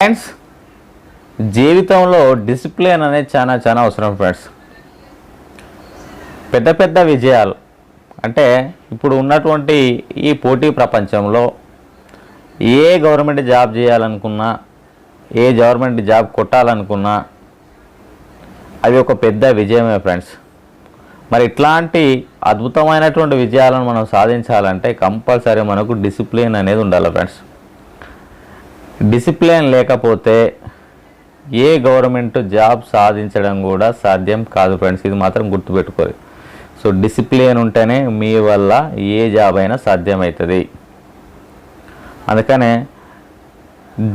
Friends జీవితంలో discipline అనేది చాలా చాలా అవసరం ఫ్రెండ్స్ పెద్ద పెద్ద విజయాలు. అంటే ఇప్పుడు ఉన్నటువంటి ఈ పోటీ ప్రపంచంలో ఏ గవర్నమెంట్ జాబ్ చేయాలనుకున్నా ఏ గవర్నమెంట్ జాబ్ కొట్టాలనుకున్నా అది ఒక పెద్ద విజయమే ఫ్రెండ్స్ మరి ఇట్లాంటి అద్భుతమైనటువంటి విజయాలను మనం సాధించాలంటే కంపల్సరీ మనకు డిసిప్లిన్ అనేది ఉండాలి ఫ్రెండ్స్ డిసిప్లిన్ లేకపోతే ఏ గవర్నమెంట్ జాబ్ సాధించడం కూడా సాధ్యం కాదు ఫ్రెండ్స్. ఇది మాత్రం గుర్తుపెట్టుకోరు సో డిసిప్లిన్ ఉంటేనే మీ వల్ల ఏ జాబ్ అయినా సాధ్యమవుతుంది. అందుకనే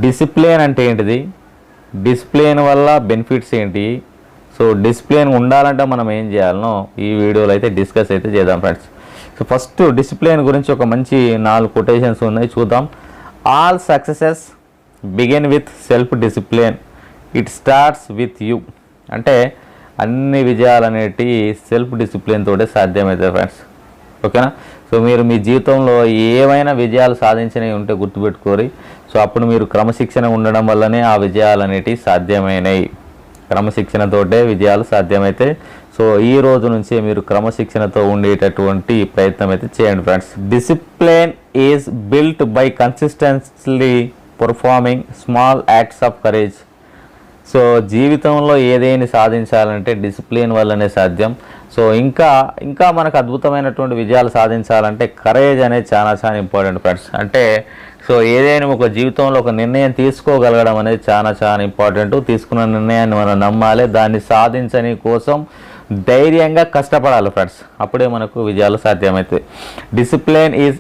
డిసిప్లిన్ అంటే ఏంటిది? డిసిప్లిన్ వల్ల బెనిఫిట్స్ ఏంటి? సో డిసిప్లిన్ ఉండాలంటే మనం ఏం చేయాలనో ఈ వీడియోలో అయితే డిస్కస్ అయితే చేద్దాం ఫ్రెండ్స్. సో ఫస్ట్ డిసిప్లిన్ గురించి ఒక మంచి నాలుగు కొటేషన్స్ ఉన్నాయి చూద్దాం. All successes begin with self discipline it starts with you అంటే అన్ని విజయాలు అనేటివి సెల్ఫ్ డిసిప్లిన్ తోటే సాధ్యమవుతాయి ఫ్రెండ్స్ ఓకేనా? సో మీరు మీ జీవితంలో ఏమైనా విజయాలు సాధించినవి ఉంటే గుర్తుపెట్టుకోరి. సో అప్పుడు మీరు క్రమశిక్షణ ఉండడం వల్లనే ఆ విజయాలు అనేటివి సాధ్యమైనవి క్రమశిక్షణతోటే విజయాలు సాధ్యమైతే సో ఈ రోజు నుంచే మీరు క్రమశిక్షణతో ఉండేటటువంటి ప్రయత్నం అయితే చేయండి friends discipline is built by consistently performing small acts of courage so జీవితంలో ఏదేని సాధించాలంటే డిసిప్లిన్ వల్లనే సాధ్యం. సో ఇంకా ఇంకా మనకు అద్భుతమైనటువంటి విజయాలు సాధించాలంటే కరేజ్ అనేది చాలా చాలా ఇంపార్టెంట్ ఫ్రెండ్స్ అంటే సో ఏదైనా ఒక జీవితంలో ఒక నిర్ణయం తీసుకోగలగడం అనేది చాలా చాలా ఇంపార్టెంట్ తీసుకున్న నిర్ణయాన్ని మనం నమ్మాలి. దాన్ని సాధించని కోసం ధైర్యంగా కష్టపడాలి ఫ్రెండ్స్ అప్పుడే మనకు విజయాలు సాధ్యమవుతాయి. Discipline is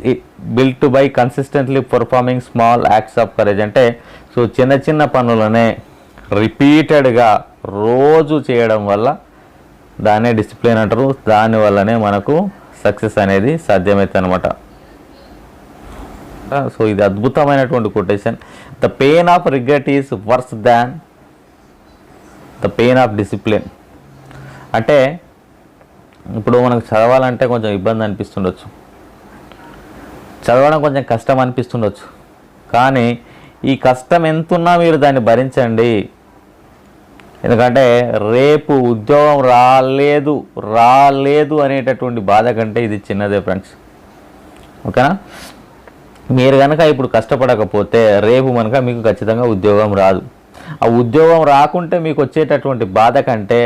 built by consistently performing small acts of courage అంటే సో చిన్న చిన్న పనులనే రిపీటెడ్గా రోజు చేయడం వల్ల దాన్నే డిసిప్లిన్ అంటారు. దానివల్లనే మనకు సక్సెస్ అనేది సాధ్యమవుతుంది అనమాట సో ఇది అద్భుతమైనటువంటి quotation the pain of regret is worse than the pain of discipline అంటే ఇప్పుడు మనకు చదవాలంటే కొంచెం ఇబ్బంది అనిపిస్తుండొచ్చు. చదవడం కొంచెం కష్టం అనిపిస్తుండొచ్చు. కానీ ఈ కష్టం ఎంతున్నా మీరు దాన్ని భరించండి. ఎందుకంటే రేపు ఉద్యోగం రాలేదు రాలేదు అనేటటువంటి బాధ కంటే ఇది చిన్నదే ఫ్రెండ్స్. ఓకేనా? మీరు కనుక ఇప్పుడు కష్టపడకపోతే రేపు కనుక మీకు ఖచ్చితంగా ఉద్యోగం రాదు. ఆ ఉద్యోగం రాకుంటే మీకు వచ్చేటటువంటి బాధ కంటే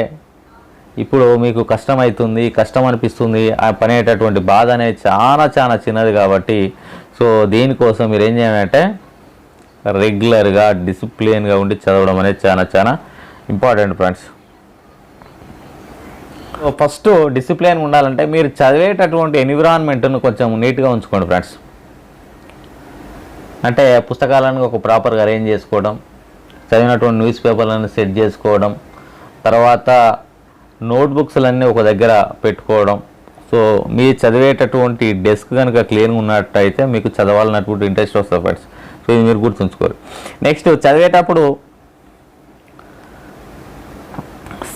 ఇప్పుడు మీకు కష్టం అవుతుంది కష్టం అనిపిస్తుంది ఆ పనేటటువంటి బాధ అనేది చాలా చాలా చిన్నది కాబట్టి సో దీనికోసం మీరు ఏం చేయాలంటే రెగ్యులర్గా డిసిప్లిన్గా ఉండి చదవడం అనేది చాలా చాలా ఇంపార్టెంట్ ఫ్రెండ్స్. ఫస్ట్ డిసిప్లిన్ ఉండాలంటే మీరు చదివేటటువంటి ఎన్విరాన్మెంట్ను కొంచెం నీట్గా ఉంచుకోండి ఫ్రెండ్స్. అంటే పుస్తకాలను ఒక ప్రాపర్గా అరేంజ్ చేసుకోవడం చదివినటువంటి న్యూస్ పేపర్లను సెట్ చేసుకోవడం తర్వాత నోట్బుక్స్లన్నీ ఒక దగ్గర పెట్టుకోవడం. సో మీరు చదివేటటువంటి డెస్క్ కనుక క్లీన్గా ఉన్నట్టయితే మీకు చదవాలన్నటువంటి ఇంట్రెస్ట్ వస్తుంది ఫ్రెండ్స్. సో ఇది మీరు గుర్తుంచుకోరు. నెక్స్ట్ చదివేటప్పుడు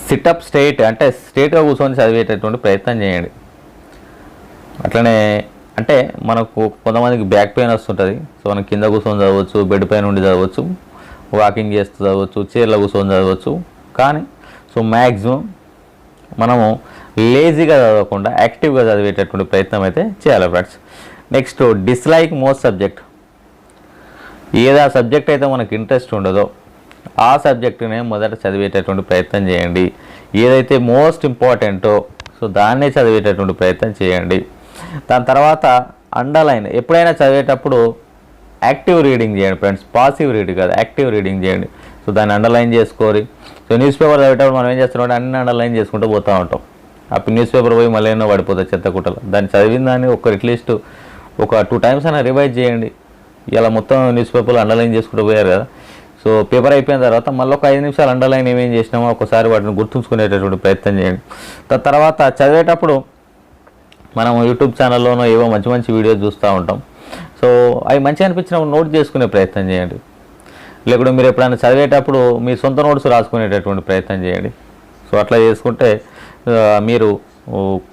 సిటప్ స్టేట్ అంటే స్ట్రైట్గా కూర్చొని చదివేటటువంటి ప్రయత్నం చేయండి. అట్లనే అంటే మనకు కొంతమందికి బ్యాక్ పెయిన్ వస్తుంటుంది. సో మనం కింద కూర్చొని చదవచ్చు బెడ్ పైన ఉండి చదవచ్చు వాకింగ్ చేస్తూ చదవచ్చు చైర్లో కూర్చొని చదవచ్చు. కానీ సో మ్యాక్సిమం మనము లేజీగా చదవకుండా యాక్టివ్గా చదివేటటువంటి ప్రయత్నం అయితే చేయాలి friends next dislike most subject ఏదా సబ్జెక్ట్ అయితే మనకు ఇంట్రెస్ట్ ఉండదో ఆ సబ్జెక్టునే మొదట చదివేటటువంటి ప్రయత్నం చేయండి. ఏదైతే మోస్ట్ ఇంపార్టెంటో సో దాన్నే చదివేటటువంటి ప్రయత్నం చేయండి. దాని తర్వాత అండర్లైన్ ఎప్పుడైనా చదివేటప్పుడు యాక్టివ్ రీడింగ్ చేయండి ఫ్రెండ్స్ పాసివ్ రీడింగ్ కాదు యాక్టివ్ రీడింగ్ చేయండి. సో దాన్ని అండర్లైన్ చేసుకోరి. సో న్యూస్ పేపర్ చదివేటప్పుడు మనం ఏం చేస్తున్నాం అంటే అన్ని అండర్లైన్ చేసుకుంటూ పోతూ ఉంటాం. అప్పుడు న్యూస్ పేపర్ పోయి మళ్ళీ ఎన్నో పడిపోతుంది చెత్త కుట్టలు. దాన్ని చదివిన దాన్ని ఒక అట్లీస్ట్ ఒక టూ టైమ్స్ అయినా రివైజ్ చేయండి. ఇలా మొత్తం న్యూస్ పేపర్లు అండర్లైన్ చేసుకుంటూ పోయారు కదా. సో పేపర్ అయిపోయిన తర్వాత మళ్ళీ ఒక ఐదు నిమిషాలు అండర్లైన్ ఏమేం చేసినామో ఒకసారి వాటిని గుర్తుంచుకునేటటువంటి ప్రయత్నం చేయండి. తర్వాత చదివేటప్పుడు మనం యూట్యూబ్ ఛానల్లోనో ఏవో మంచి మంచి వీడియోస్ చూస్తూ ఉంటాం. సో అవి మంచిగా అనిపించినప్పుడు నోట్ చేసుకునే ప్రయత్నం చేయండి. లేకుంటే మీరు ఎప్పుడైనా చదివేటప్పుడు మీ సొంత నోట్స్ రాసుకునేటటువంటి ప్రయత్నం చేయండి. సో అట్లా చేసుకుంటే మీరు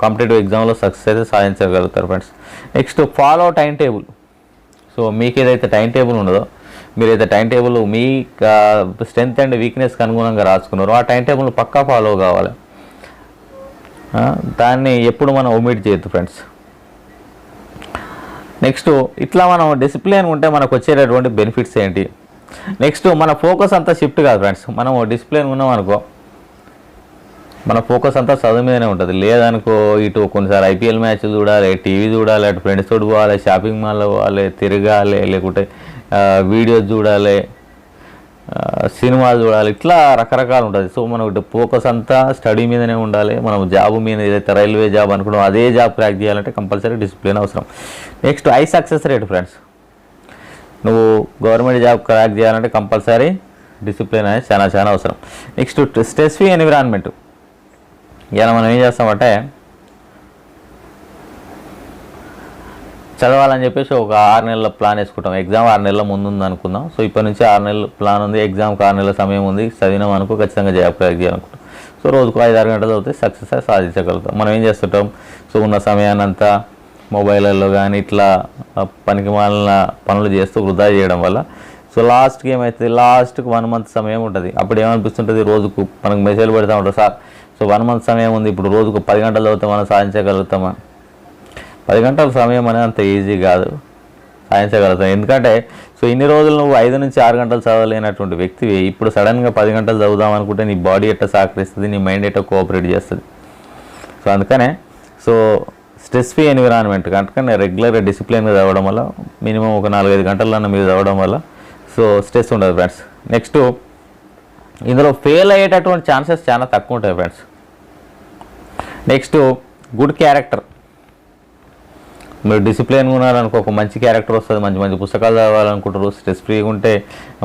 కాంపిటేటివ్ ఎగ్జామ్లో సక్సెస్ అయితే సాధించగలుగుతారు friends. Next follow time table. So మీకు ఏదైతే టైం టేబుల్ ఉండదో మీరైతే టైం టేబుల్ మీ స్ట్రెంత్ అండ్ వీక్నెస్కి అనుగుణంగా రాసుకున్నారో ఆ టైం టేబుల్ పక్కా ఫాలో కావాలి. దాన్ని ఎప్పుడు మనం ఒమిట్ చేయొద్దు ఫ్రెండ్స్. నెక్స్ట్ ఇట్లా మనం డిసిప్లిన్ ఉంటే మనకు వచ్చేటటువంటి బెనిఫిట్స్ ఏంటి? నెక్స్ట్ మన ఫోకస్ అంతా షిఫ్ట్ కాదు ఫ్రెండ్స్ మనం డిసిప్లిన్ ఉన్నాం అనుకో. మన ఫోకస్ అంతా చదువు మీదనే ఉంటుంది. లేదనుకో ఇటు కొన్నిసారి ఐపీఎల్ మ్యాచ్లు చూడాలి టీవీ చూడాలి అటు ఫ్రెండ్స్ తోటి పోవాలి షాపింగ్ మాల్లో పోవాలి తిరగాలి లేకుంటే వీడియోస్ చూడాలి సినిమాలు చూడాలి ఇట్లా రకరకాలు ఉంటుంది. సో మనం ఇటు ఫోకస్ అంతా స్టడీ మీదనే ఉండాలి. మనం జాబ్ మీద ఏదైతే రైల్వే జాబ్ అనుకున్నాం అదే జాబ్ క్రాక్ చేయాలంటే కంపల్సరీ డిసిప్లిన్ అవసరం. Next high success rate friends నువ్వు గవర్నమెంట్ జాబ్ క్రాక్ చేయాలంటే కంపల్సరీ డిసిప్లిన్ అనేది చాలా చాలా అవసరం. నెక్స్ట్ స్ట్రెస్ ఫ్రీ ఎన్విరాన్మెంట్ ఇలా మనం ఏం చేస్తామంటే చదవాలని చెప్పేసి ఒక ఆరు నెలల ప్లాన్ వేసుకుంటాం. ఎగ్జామ్ ఆరు నెలల ముందు ఉంది అనుకుందాం. సో ఇప్పటి నుంచి ఆరు నెలల ప్లాన్ ఉంది. ఎగ్జామ్కి ఆరు నెలల సమయం ఉంది. చదివినాం అనుకో ఖచ్చితంగా జాబ్ క్రాక్ చేయాలనుకుంటాం. సో రోజుకు ఐదు ఆరు గంటలు అవుతే సక్సెస్ సాధించగలుగుతాం. మనం ఏం చేస్తుంటాం? సో ఉన్న సమయాన్నంతా మొబైల్లో కానీ ఇట్లా పనికి మాలిన పనులు చేస్తూ వృధా చేయడం వల్ల. సో లాస్ట్కి ఏమవుతుంది లాస్ట్కి వన్ మంత్ సమయం ఉంటుంది. అప్పుడు ఏమనిపిస్తుంటుంది? రోజుకు మనకు మెసేజ్ పెడతా ఉంటారు సార్ సో వన్ మంత్ సమయం ఉంది. ఇప్పుడు రోజుకు పది గంటలు చదివితే మనం సాధించగలుగుతామా? పది గంటల సమయం అనేది అంత ఈజీ కాదు. సాధించగలుగుతాం. ఎందుకంటే సో ఇన్ని రోజులు నువ్వు ఐదు నుంచి ఆరు గంటలు చదవలేనటువంటి వ్యక్తివి ఇప్పుడు సడన్గా పది గంటలు చదువుదాం అనుకుంటే నీ బాడీ ఎట్లా సహకరిస్తుంది? నీ మైండ్ ఎట్లా కోఆపరేట్ చేస్తుంది? సో అందుకనే సో స్ట్రెస్ ఫ్రీ ఎన్విరాన్మెంట్ కనుక రెగ్యులర్గా డిసిప్లిన్గా చదవడం వల్ల మినిమం ఒక నాలుగైదు గంటలన్నా మీరు చదవడం వల్ల సో స్ట్రెస్ ఉండదు ఫ్రెండ్స్. నెక్స్ట్ ఇందులో ఫెయిల్ అయ్యేటటువంటి ఛాన్సెస్ చాలా తక్కువ ఉంటాయి ఫ్రెండ్స్. Next good character. మీరు డిసిప్లిన్ ఉన్నారనుకో ఒక మంచి క్యారెక్టర్ వస్తుంది మంచి మంచి పుస్తకాలు చదవాలనుకుంటారు స్ట్రెస్ ఫ్రీగా ఉంటే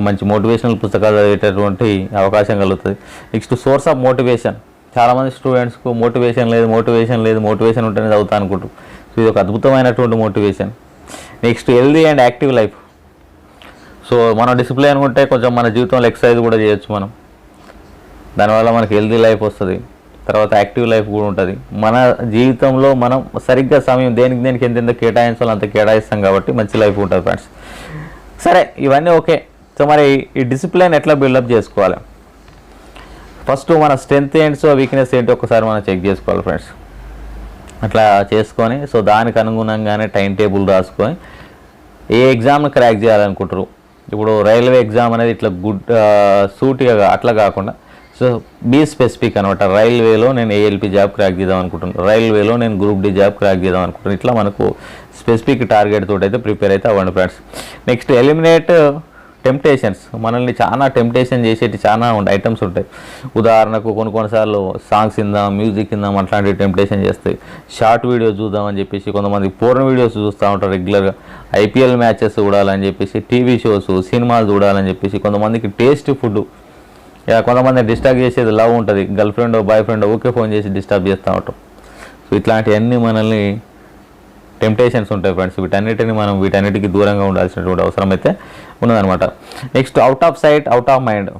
మంచి మోటివేషనల్ పుస్తకాలు చదివేటటువంటి అవకాశం కలుగుతుంది. Next source of motivation. చాలామంది స్టూడెంట్స్కు మోటివేషన్ లేదు మోటివేషన్ లేదు మోటివేషన్ ఉంటేనే చదువుతా అనుకుంటారు. సో ఇది ఒక అద్భుతమైనటువంటి motivation. Next healthy and active life. So మనం డిసిప్లిన్ ఉంటే కొంచెం మన జీవితంలో ఎక్సర్సైజ్ కూడా చేయొచ్చు మనం. దానివల్ల మనకి హెల్దీ లైఫ్ వస్తుంది. తర్వాత యాక్టివ్ లైఫ్ కూడా ఉంటుంది. మన జీవితంలో మనం సరిగ్గా సమయం దేనికి దేనికి ఎంతెంత కేటాయించాలో అంత కేటాయిస్తాం కాబట్టి మంచి లైఫ్ ఉంటుంది ఫ్రెండ్స్. సరే ఇవన్నీ ఓకే. సో మరి ఈ డిసిప్లిన్ ఎట్లా బిల్డప్ చేసుకోవాలి? ఫస్ట్ మన స్ట్రెంత్ ఏంటో వీక్నెస్ ఏంటో ఒకసారి మనం చెక్ చేసుకోవాలి ఫ్రెండ్స్. అట్లా చేసుకొని సో దానికి అనుగుణంగానే టైం టేబుల్ రాసుకొని ఏ ఎగ్జామ్ని క్రాక్ చేయాలనుకుంటారు ఇప్పుడు రైల్వే ఎగ్జామ్ అనేది ఇట్లా గుడ్ సూటిగా అట్లా కాకుండా సో బీ స్పెసిఫిక్ అనమాట రైల్వేలో నేను ఏఎల్పి జాబ్ క్రాక్ చేద్దాం అనుకుంటున్నాను రైల్వేలో నేను గ్రూప్ డి జాబ్ క్రాక్ చేద్దాం అనుకుంటున్నాను ఇట్లా మనకు స్పెసిఫిక్ టార్గెట్ తోటి అయితే ప్రిపేర్ అయితే అవ్వండి ఫ్రెండ్స్. Next eliminate temptations. మనల్ని చాలా టెంప్టేషన్ చేసేటి చాలా ఉంటాయి ఐటమ్స్ ఉంటాయి. ఉదాహరణకు కొన్ని కొన్నిసార్లు సాంగ్స్ ఇందాం మ్యూజిక్ ఇందాం అట్లాంటి టెంప్టేషన్ చేస్తాయి షార్ట్ వీడియోస్ చూద్దామని చెప్పేసి కొంతమంది పూర్ణ వీడియోస్ చూస్తూ ఉంటారు రెగ్యులర్గా. ఐపీఎల్ మ్యాచెస్ చూడాలని చెప్పేసి టీవీ షోస్ సినిమాలు చూడాలని చెప్పేసి కొంతమందికి టేస్ట్ ఫుడ్. ఇక కొంతమంది డిస్టర్బ్ చేసేది లవ్ ఉంటుంది. Girl friend boyfriend okay phone చేసి డిస్టర్బ్ చేస్తూ ఉంటాం. సో ఇట్లాంటివన్నీ మనల్ని టెంప్టేషన్స్ ఉంటాయి ఫ్రెండ్స్ వీటన్నిటిని మనం వీటన్నిటికీ దూరంగా ఉండాల్సినటువంటి అవసరం అయితే ఉన్నదనమాట next out of sight out of mind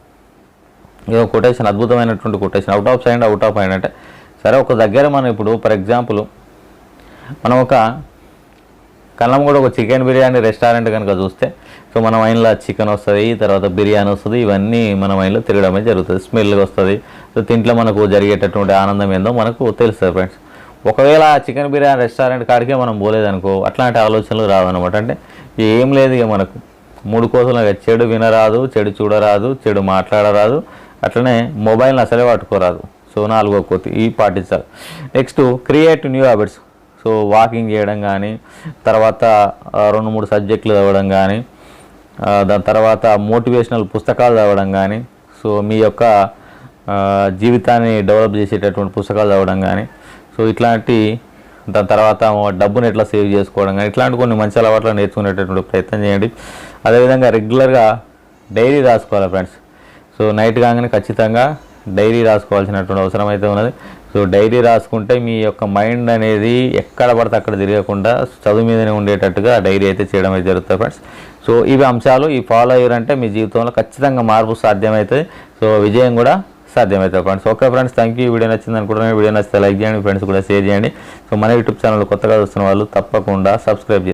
ఇది కొటేషన్ అద్భుతమైనటువంటి quotation out of sight out of mind అంటే సరే ఒక దగ్గర మనం ఇప్పుడు ఫర్ ఎగ్జాంపుల్ మనం ఒక కళ్ళం కూడా ఒక చికెన్ బిర్యానీ రెస్టారెంట్ కనుక చూస్తే సో మన మైండ్లో చికెన్ వస్తుంది తర్వాత బిర్యానీ వస్తుంది ఇవన్నీ మన మైండ్లో తిరగడమే జరుగుతుంది. స్మెల్గా వస్తుంది. సో దీంట్లో మనకు జరిగేటటువంటి ఆనందం ఏందో మనకు తెలుస్తుంది ఫ్రెండ్స్ ఒకవేళ చికెన్ బిర్యానీ రెస్టారెంట్ కాడికే మనం పోలేదనుకో అట్లాంటి ఆలోచనలు రావన్నమాట. అంటే ఏం లేదు ఇక మనకు. మూడు కోసం చెడు వినరాదు చెడు చూడరాదు చెడు మాట్లాడరాదు. అట్లనే మొబైల్ని అసలే పట్టుకోరాదు. సో నాలుగో కోతి ఈ పాటించాలి. Next create new habits. So walking చేయడం కానీ తర్వాత రెండు మూడు సబ్జెక్టులు చదవడం కానీ దాని తర్వాత మోటివేషనల్ పుస్తకాలు చదవడం కానీ సో మీ యొక్క జీవితాన్ని డెవలప్ చేసేటటువంటి పుస్తకాలు చదవడం కానీ సో ఇట్లాంటి దాని తర్వాత డబ్బును ఎట్లా సేవ్ చేసుకోవడం కానీ ఇట్లాంటి కొన్ని మంచి అలవాట్లు నేర్చుకునేటటువంటి ప్రయత్నం చేయండి. అదేవిధంగా రెగ్యులర్గా డైరీ రాసుకోవాలి ఫ్రెండ్స్. సో నైట్ కాగానే ఖచ్చితంగా డైరీ రాసుకోవాల్సినటువంటి అవసరం అయితే ఉన్నది. సో డైరీ రాసుకుంటే మీ యొక్క మైండ్ అనేది ఎక్కడ పడితే అక్కడ తిరగకుండా చదువు మీదనే ఉండేటట్టుగా డైరీ అయితే చేయడం అయితే జరుగుతుంది ఫ్రెండ్స్. సో ఇవి అంశాలు ఈ ఫాలో అయ్యారంటే మీ జీవితంలో ఖచ్చితంగా మార్పు సాధ్యమవుతుంది సో విజయం కూడా సాధ్యమవుతుంది friends okay friends thank you video నచ్చింది అనుకుంటున్నాను వీడియో నచ్చితే లైక్ చేయండి ఫ్రెండ్స్ కూడా షేర్ చేయండి. సో మన యూట్యూబ్ ఛానల్ కొత్తగా చూస్తున్న వాళ్ళు తప్పకుండా సబ్స్క్రైబ్